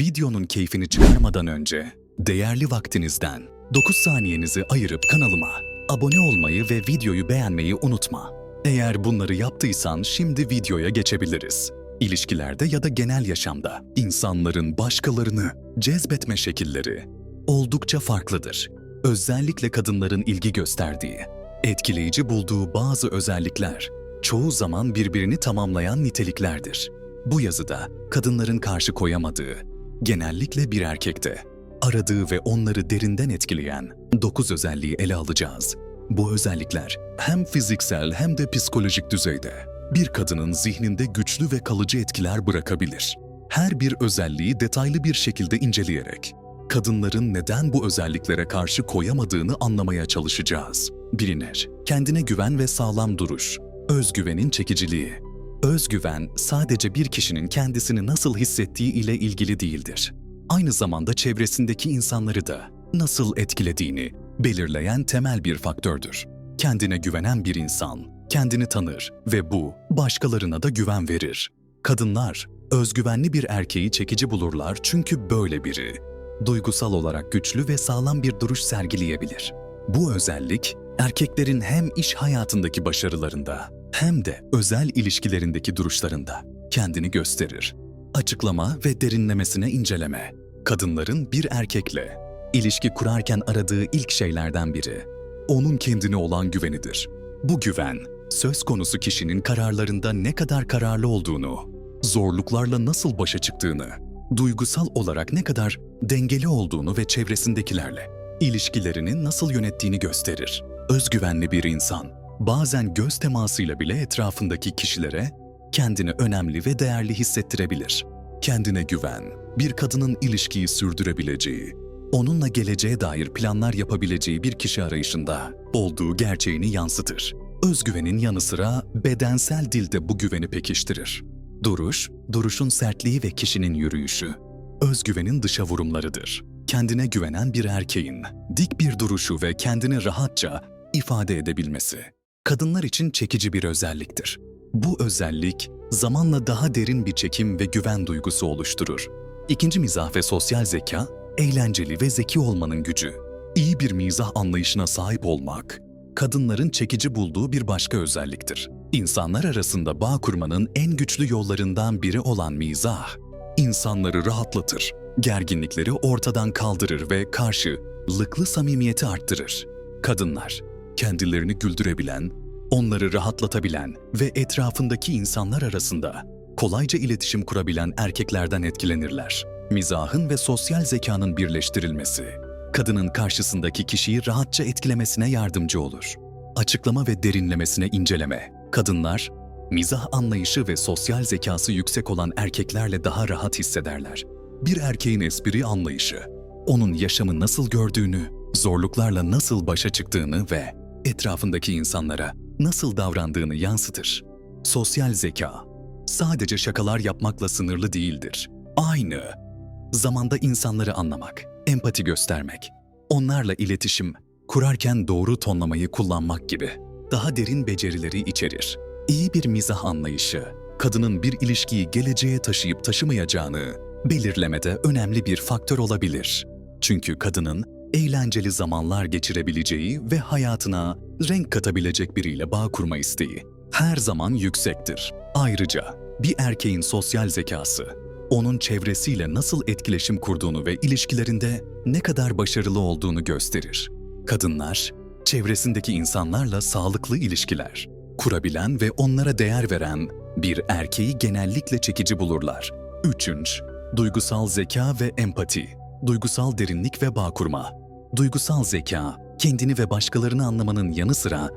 Videonun keyfini çıkarmadan önce değerli vaktinizden 9 saniyenizi ayırıp kanalıma abone olmayı ve videoyu beğenmeyi unutma. Eğer bunları yaptıysan şimdi videoya geçebiliriz. İlişkilerde ya da genel yaşamda insanların başkalarını cezbetme şekilleri oldukça farklıdır. Özellikle kadınların ilgi gösterdiği, etkileyici bulduğu bazı özellikler çoğu zaman birbirini tamamlayan niteliklerdir. Bu yazıda kadınların karşı koyamadığı, genellikle bir erkekte aradığı ve onları derinden etkileyen 9 özelliği ele alacağız. Bu özellikler hem fiziksel hem de psikolojik düzeyde bir kadının zihninde güçlü ve kalıcı etkiler bırakabilir. Her bir özelliği detaylı bir şekilde inceleyerek kadınların neden bu özelliklere karşı koyamadığını anlamaya çalışacağız. Bilinir, kendine güven ve sağlam duruş, özgüvenin çekiciliği. Özgüven sadece bir kişinin kendisini nasıl hissettiği ile ilgili değildir. Aynı zamanda çevresindeki insanları da nasıl etkilediğini belirleyen temel bir faktördür. Kendine güvenen bir insan kendini tanır ve bu başkalarına da güven verir. Kadınlar özgüvenli bir erkeği çekici bulurlar çünkü böyle biri duygusal olarak güçlü ve sağlam bir duruş sergileyebilir. Bu özellik erkeklerin hem iş hayatındaki başarılarında hem de özel ilişkilerindeki duruşlarında kendini gösterir. Açıklama ve derinlemesine inceleme. Kadınların bir erkekle ilişki kurarken aradığı ilk şeylerden biri onun kendine olan güvenidir. Bu güven söz konusu kişinin kararlarında ne kadar kararlı olduğunu, zorluklarla nasıl başa çıktığını, duygusal olarak ne kadar dengeli olduğunu ve çevresindekilerle ilişkilerini nasıl yönettiğini gösterir. Özgüvenli bir insan bazen göz temasıyla bile etrafındaki kişilere kendini önemli ve değerli hissettirebilir. Kendine güven, bir kadının ilişkiyi sürdürebileceği, onunla geleceğe dair planlar yapabileceği bir kişi arayışında olduğu gerçeğini yansıtır. Özgüvenin yanı sıra bedensel dilde bu güveni pekiştirir. Duruş, duruşun sertliği ve kişinin yürüyüşü, özgüvenin dışa vurumlarıdır. Kendine güvenen bir erkeğin dik bir duruşu ve kendini rahatça ifade edebilmesi, kadınlar için çekici bir özelliktir. Bu özellik zamanla daha derin bir çekim ve güven duygusu oluşturur. İkinci mizah ve sosyal zeka, eğlenceli ve zeki olmanın gücü. İyi bir mizah anlayışına sahip olmak, kadınların çekici bulduğu bir başka özelliktir. İnsanlar arasında bağ kurmanın en güçlü yollarından biri olan mizah, insanları rahatlatır, gerginlikleri ortadan kaldırır ve karşılıklı samimiyeti arttırır. Kadınlar, kendilerini güldürebilen, onları rahatlatabilen ve etrafındaki insanlar arasında kolayca iletişim kurabilen erkeklerden etkilenirler. Mizahın ve sosyal zekanın birleştirilmesi, kadının karşısındaki kişiyi rahatça etkilemesine yardımcı olur. Açıklama ve derinlemesine inceleme, kadınlar, mizah anlayışı ve sosyal zekası yüksek olan erkeklerle daha rahat hissederler. Bir erkeğin espri anlayışı, onun yaşamı nasıl gördüğünü, zorluklarla nasıl başa çıktığını ve etrafındaki insanlara nasıl davrandığını yansıtır. Sosyal zeka sadece şakalar yapmakla sınırlı değildir. Aynı zamanda insanları anlamak, empati göstermek, onlarla iletişim kurarken doğru tonlamayı kullanmak gibi daha derin becerileri içerir. İyi bir mizah anlayışı, kadının bir ilişkiyi geleceğe taşıyıp taşımayacağını belirlemede önemli bir faktör olabilir. Çünkü kadının eğlenceli zamanlar geçirebileceği ve hayatına renk katabilecek biriyle bağ kurma isteği her zaman yüksektir. Ayrıca bir erkeğin sosyal zekası, onun çevresiyle nasıl etkileşim kurduğunu ve ilişkilerinde ne kadar başarılı olduğunu gösterir. Kadınlar, çevresindeki insanlarla sağlıklı ilişkiler kurabilen ve onlara değer veren bir erkeği genellikle çekici bulurlar. Üçüncü, duygusal zeka ve empati. Duygusal derinlik ve bağ kurma. Duygusal zeka, kendini ve başkalarını anlamanın yanı sıra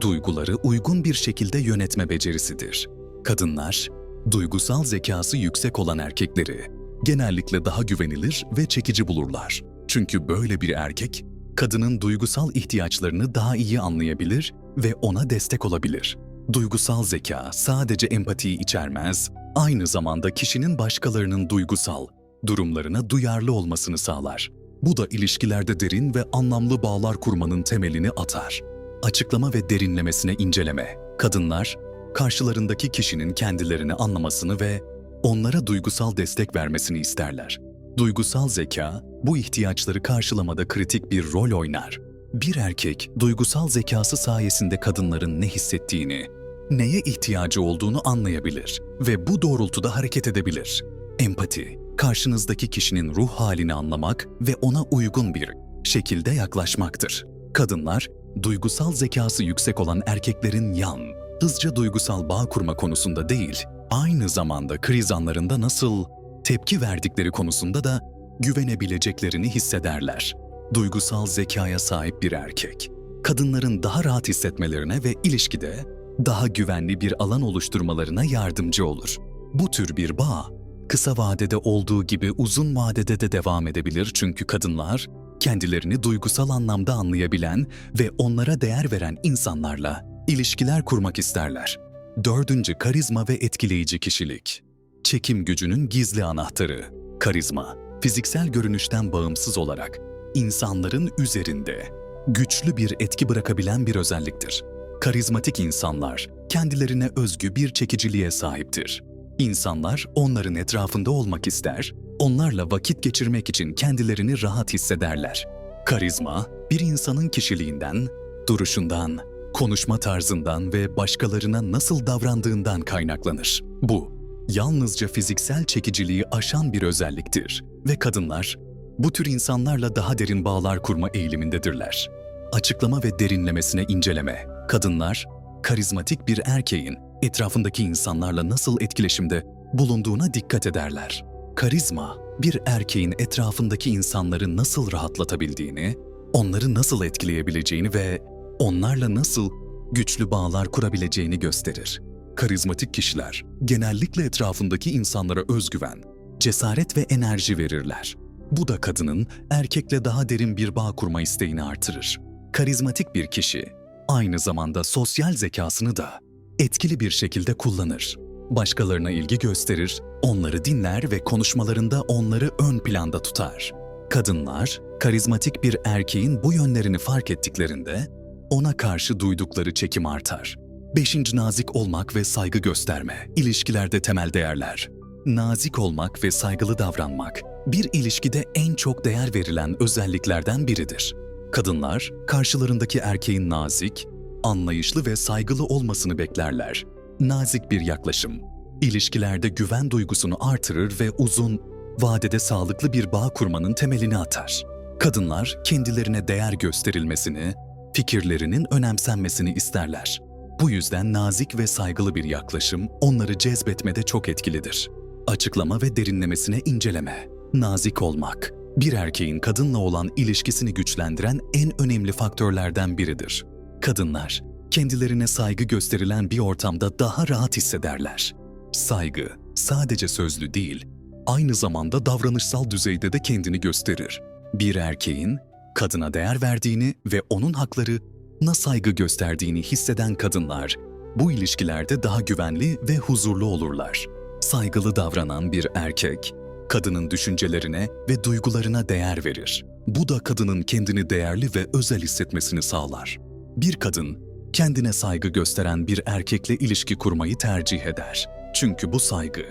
duyguları uygun bir şekilde yönetme becerisidir. Kadınlar, duygusal zekası yüksek olan erkekleri genellikle daha güvenilir ve çekici bulurlar. Çünkü böyle bir erkek, kadının duygusal ihtiyaçlarını daha iyi anlayabilir ve ona destek olabilir. Duygusal zeka sadece empatiyi içermez, aynı zamanda kişinin başkalarının duygusal durumlarına duyarlı olmasını sağlar. Bu da ilişkilerde derin ve anlamlı bağlar kurmanın temelini atar. Açıklama ve derinlemesine inceleme. Kadınlar, karşılarındaki kişinin kendilerini anlamasını ve onlara duygusal destek vermesini isterler. Duygusal zeka, bu ihtiyaçları karşılamada kritik bir rol oynar. Bir erkek, duygusal zekası sayesinde kadınların ne hissettiğini, neye ihtiyacı olduğunu anlayabilir ve bu doğrultuda hareket edebilir. Empati, karşınızdaki kişinin ruh halini anlamak ve ona uygun bir şekilde yaklaşmaktır. Kadınlar, duygusal zekası yüksek olan erkeklerin yan, hızlıca duygusal bağ kurma konusunda değil, aynı zamanda kriz anlarında nasıl tepki verdikleri konusunda da güvenebileceklerini hissederler. Duygusal zekaya sahip bir erkek, kadınların daha rahat hissetmelerine ve ilişkide daha güvenli bir alan oluşturmalarına yardımcı olur. Bu tür bir bağ, kısa vadede olduğu gibi uzun vadede de devam edebilir çünkü kadınlar kendilerini duygusal anlamda anlayabilen ve onlara değer veren insanlarla ilişkiler kurmak isterler. Dördüncü karizma ve etkileyici kişilik. Çekim gücünün gizli anahtarı. Karizma, fiziksel görünüşten bağımsız olarak insanların üzerinde güçlü bir etki bırakabilen bir özelliktir. Karizmatik insanlar kendilerine özgü bir çekiciliğe sahiptir. İnsanlar onların etrafında olmak ister, onlarla vakit geçirmek için kendilerini rahat hissederler. Karizma, bir insanın kişiliğinden, duruşundan, konuşma tarzından ve başkalarına nasıl davrandığından kaynaklanır. Bu, yalnızca fiziksel çekiciliği aşan bir özelliktir ve kadınlar bu tür insanlarla daha derin bağlar kurma eğilimindedirler. Açıklama ve derinlemesine inceleme. Kadınlar, karizmatik bir erkeğin etrafındaki insanlarla nasıl etkileşimde bulunduğuna dikkat ederler. Karizma, bir erkeğin etrafındaki insanları nasıl rahatlatabildiğini, onları nasıl etkileyebileceğini ve onlarla nasıl güçlü bağlar kurabileceğini gösterir. Karizmatik kişiler genellikle etrafındaki insanlara özgüven, cesaret ve enerji verirler. Bu da kadının erkekle daha derin bir bağ kurma isteğini artırır. Karizmatik bir kişi aynı zamanda sosyal zekasını da etkili bir şekilde kullanır. Başkalarına ilgi gösterir, onları dinler ve konuşmalarında onları ön planda tutar. Kadınlar, karizmatik bir erkeğin bu yönlerini fark ettiklerinde ona karşı duydukları çekim artar. Beşinci nazik olmak ve saygı gösterme, ilişkilerde temel değerler. Nazik olmak ve saygılı davranmak, bir ilişkide en çok değer verilen özelliklerden biridir. Kadınlar, karşılarındaki erkeğin nazik, anlayışlı ve saygılı olmasını beklerler. Nazik bir yaklaşım, ilişkilerde güven duygusunu artırır ve uzun vadede sağlıklı bir bağ kurmanın temelini atar. Kadınlar kendilerine değer gösterilmesini, fikirlerinin önemsenmesini isterler. Bu yüzden nazik ve saygılı bir yaklaşım onları cezbetmede çok etkilidir. Açıklama ve derinlemesine inceleme. Nazik olmak, bir erkeğin kadınla olan ilişkisini güçlendiren en önemli faktörlerden biridir. Kadınlar, kendilerine saygı gösterilen bir ortamda daha rahat hissederler. Saygı, sadece sözlü değil, aynı zamanda davranışsal düzeyde de kendini gösterir. Bir erkeğin kadına değer verdiğini ve onun hakları na saygı gösterdiğini hisseden kadınlar bu ilişkilerde daha güvenli ve huzurlu olurlar. Saygılı davranan bir erkek kadının düşüncelerine ve duygularına değer verir. Bu da kadının kendini değerli ve özel hissetmesini sağlar. Bir kadın kendine saygı gösteren bir erkekle ilişki kurmayı tercih eder. Çünkü bu saygı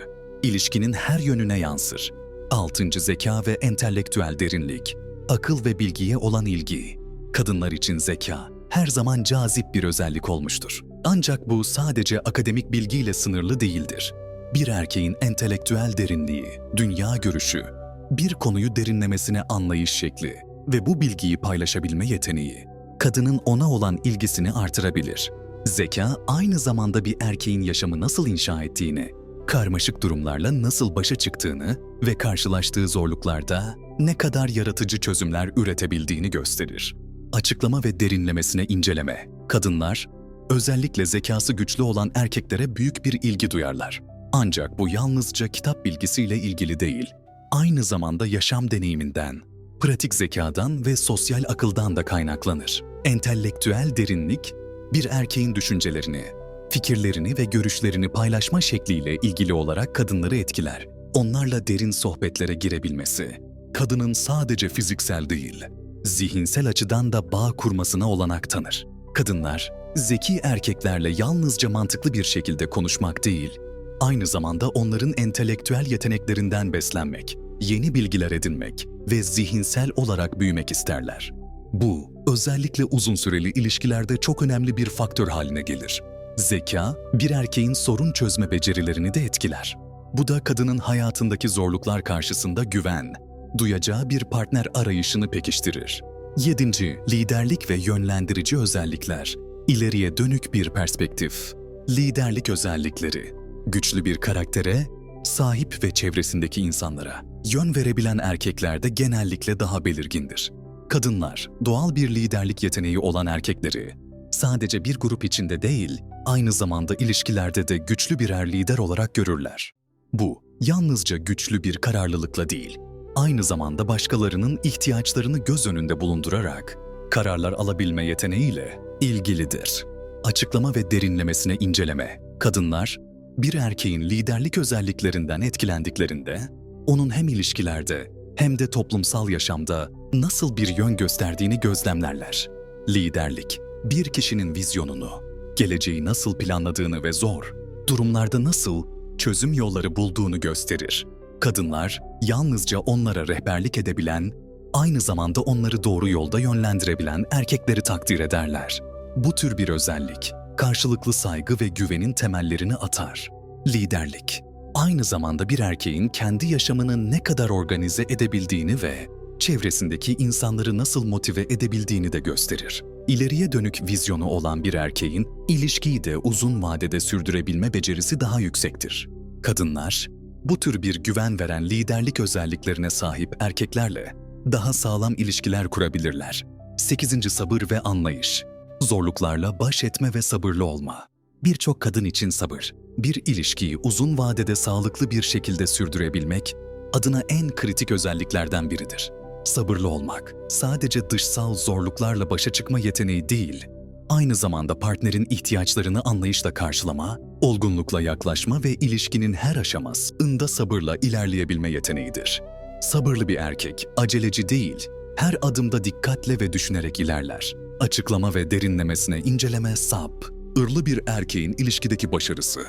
ilişkinin her yönüne yansır. Altıncı zeka ve entelektüel derinlik, akıl ve bilgiye olan ilgi. Kadınlar için zeka her zaman cazip bir özellik olmuştur. Ancak bu sadece akademik bilgiyle sınırlı değildir. Bir erkeğin entelektüel derinliği, dünya görüşü, bir konuyu derinlemesine anlayış şekli ve bu bilgiyi paylaşabilme yeteneği, kadının ona olan ilgisini artırabilir. Zeka aynı zamanda bir erkeğin yaşamı nasıl inşa ettiğini, karmaşık durumlarla nasıl başa çıktığını ve karşılaştığı zorluklarda ne kadar yaratıcı çözümler üretebildiğini gösterir. Açıklama ve derinlemesine inceleme. Kadınlar, özellikle zekası güçlü olan erkeklere büyük bir ilgi duyarlar. Ancak bu yalnızca kitap bilgisiyle ilgili değil, aynı zamanda yaşam deneyiminden, pratik zekadan ve sosyal akıldan da kaynaklanır. Entelektüel derinlik, bir erkeğin düşüncelerini, fikirlerini ve görüşlerini paylaşma şekliyle ilgili olarak kadınları etkiler. Onlarla derin sohbetlere girebilmesi, kadının sadece fiziksel değil, zihinsel açıdan da bağ kurmasına olanak tanır. Kadınlar, zeki erkeklerle yalnızca mantıklı bir şekilde konuşmak değil, aynı zamanda onların entelektüel yeteneklerinden beslenmek yeni bilgiler edinmek ve zihinsel olarak büyümek isterler. Bu, özellikle uzun süreli ilişkilerde çok önemli bir faktör haline gelir. Zeka, bir erkeğin sorun çözme becerilerini de etkiler. Bu da kadının hayatındaki zorluklar karşısında güven, duyacağı bir partner arayışını pekiştirir. 7. Liderlik ve yönlendirici özellikler. İleriye dönük bir perspektif. Liderlik özellikleri. Güçlü bir karaktere, sahip ve çevresindeki insanlara yön verebilen erkeklerde genellikle daha belirgindir. Kadınlar, doğal bir liderlik yeteneği olan erkekleri sadece bir grup içinde değil, aynı zamanda ilişkilerde de güçlü birer lider olarak görürler. Bu, yalnızca güçlü bir kararlılıkla değil, aynı zamanda başkalarının ihtiyaçlarını göz önünde bulundurarak kararlar alabilme yeteneğiyle ilgilidir. Açıklama ve derinlemesine inceleme. Kadınlar, bir erkeğin liderlik özelliklerinden etkilendiklerinde, onun hem ilişkilerde hem de toplumsal yaşamda nasıl bir yön gösterdiğini gözlemlerler. Liderlik, bir kişinin vizyonunu, geleceği nasıl planladığını ve zor durumlarda nasıl çözüm yolları bulduğunu gösterir. Kadınlar yalnızca onlara rehberlik edebilen, aynı zamanda onları doğru yolda yönlendirebilen erkekleri takdir ederler. Bu tür bir özellik, karşılıklı saygı ve güvenin temellerini atar. Liderlik, aynı zamanda bir erkeğin kendi yaşamını ne kadar organize edebildiğini ve çevresindeki insanları nasıl motive edebildiğini de gösterir. İleriye dönük vizyonu olan bir erkeğin ilişkiyi de uzun vadede sürdürebilme becerisi daha yüksektir. Kadınlar, bu tür bir güven veren liderlik özelliklerine sahip erkeklerle daha sağlam ilişkiler kurabilirler. 8. Sabır ve anlayış. Zorluklarla baş etme ve sabırlı olma. Birçok kadın için sabır, bir ilişkiyi uzun vadede sağlıklı bir şekilde sürdürebilmek adına en kritik özelliklerden biridir. Sabırlı olmak sadece dışsal zorluklarla başa çıkma yeteneği değil, aynı zamanda partnerin ihtiyaçlarını anlayışla karşılama, olgunlukla yaklaşma ve ilişkinin her aşamasında sabırla ilerleyebilme yeteneğidir. Sabırlı bir erkek aceleci değil, her adımda dikkatle ve düşünerek ilerler. Açıklama ve derinlemesine inceleme sap, ırlı bir erkeğin ilişkideki başarısı,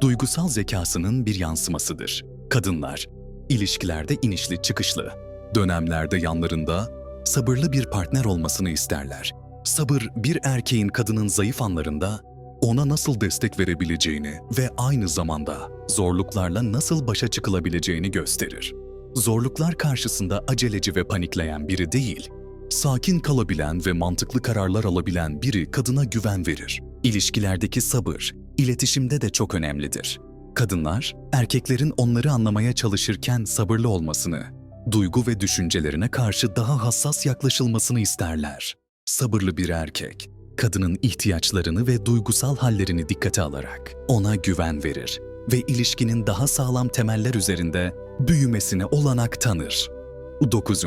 duygusal zekasının bir yansımasıdır. Kadınlar, ilişkilerde inişli çıkışlı, dönemlerde yanlarında sabırlı bir partner olmasını isterler. Sabır bir erkeğin kadının zayıf anlarında ona nasıl destek verebileceğini ve aynı zamanda zorluklarla nasıl başa çıkılabileceğini gösterir. Zorluklar karşısında aceleci ve panikleyen biri değil, sakin kalabilen ve mantıklı kararlar alabilen biri kadına güven verir. İlişkilerdeki sabır, iletişimde de çok önemlidir. Kadınlar, erkeklerin onları anlamaya çalışırken sabırlı olmasını, duygu ve düşüncelerine karşı daha hassas yaklaşılmasını isterler. Sabırlı bir erkek, kadının ihtiyaçlarını ve duygusal hallerini dikkate alarak ona güven verir ve ilişkinin daha sağlam temeller üzerinde büyümesine olanak tanır. 9.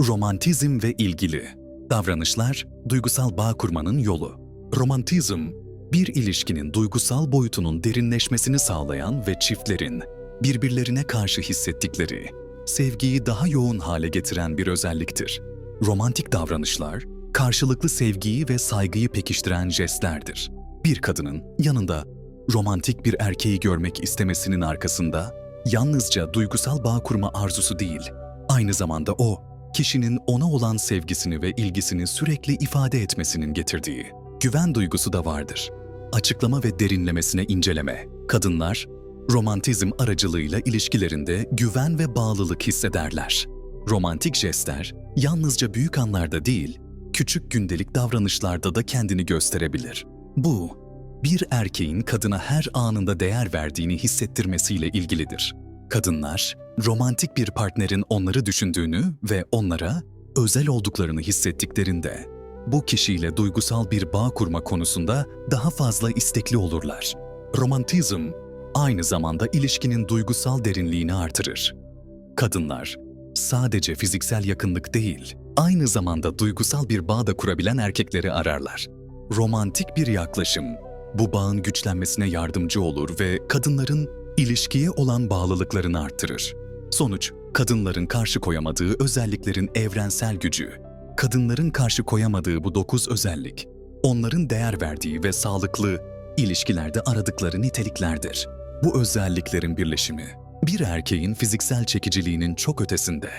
Romantizm ve ilgili Davranışlar, duygusal bağ kurmanın yolu. Romantizm, bir ilişkinin duygusal boyutunun derinleşmesini sağlayan ve çiftlerin birbirlerine karşı hissettikleri sevgiyi daha yoğun hale getiren bir özelliktir. Romantik davranışlar, karşılıklı sevgiyi ve saygıyı pekiştiren jestlerdir. Bir kadının yanında romantik bir erkeği görmek istemesinin arkasında yalnızca duygusal bağ kurma arzusu değil, aynı zamanda o, kişinin ona olan sevgisini ve ilgisini sürekli ifade etmesinin getirdiği güven duygusu da vardır. Açıklama ve derinlemesine inceleme. Kadınlar, romantizm aracılığıyla ilişkilerinde güven ve bağlılık hissederler. Romantik jestler, yalnızca büyük anlarda değil, küçük gündelik davranışlarda da kendini gösterebilir. Bu, bir erkeğin kadına her anında değer verdiğini hissettirmesiyle ilgilidir. Kadınlar, romantik bir partnerin onları düşündüğünü ve onlara özel olduklarını hissettiklerinde, bu kişiyle duygusal bir bağ kurma konusunda daha fazla istekli olurlar. Romantizm, aynı zamanda ilişkinin duygusal derinliğini artırır. Kadınlar, sadece fiziksel yakınlık değil, aynı zamanda duygusal bir bağ da kurabilen erkekleri ararlar. Romantik bir yaklaşım, bu bağın güçlenmesine yardımcı olur ve kadınların ilişkiye olan bağlılıklarını arttırır. Sonuç, kadınların karşı koyamadığı özelliklerin evrensel gücü. Kadınların karşı koyamadığı bu dokuz özellik, onların değer verdiği ve sağlıklı ilişkilerde aradıkları niteliklerdir. Bu özelliklerin birleşimi, bir erkeğin fiziksel çekiciliğinin çok ötesinde,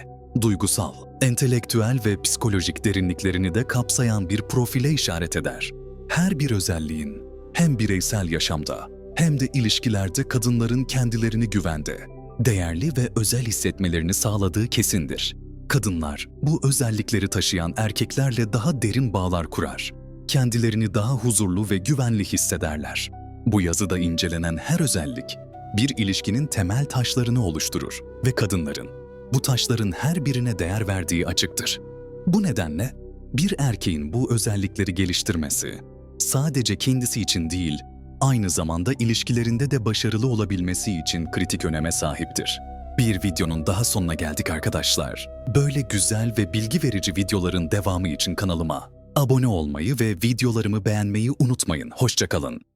duygusal, entelektüel ve psikolojik derinliklerini de kapsayan bir profile işaret eder. Her bir özelliğin hem bireysel yaşamda hem de ilişkilerde kadınların kendilerini güvende, değerli ve özel hissetmelerini sağladığı kesindir. Kadınlar bu özellikleri taşıyan erkeklerle daha derin bağlar kurar. Kendilerini daha huzurlu ve güvenli hissederler. Bu yazıda incelenen her özellik bir ilişkinin temel taşlarını oluşturur ve kadınların bu taşların her birine değer verdiği açıktır. Bu nedenle bir erkeğin bu özellikleri geliştirmesi sadece kendisi için değil, aynı zamanda ilişkilerinde de başarılı olabilmesi için kritik öneme sahiptir. Bir videonun daha sonuna geldik arkadaşlar. Böyle güzel ve bilgi verici videoların devamı için kanalıma abone olmayı ve videolarımı beğenmeyi unutmayın. Hoşçakalın.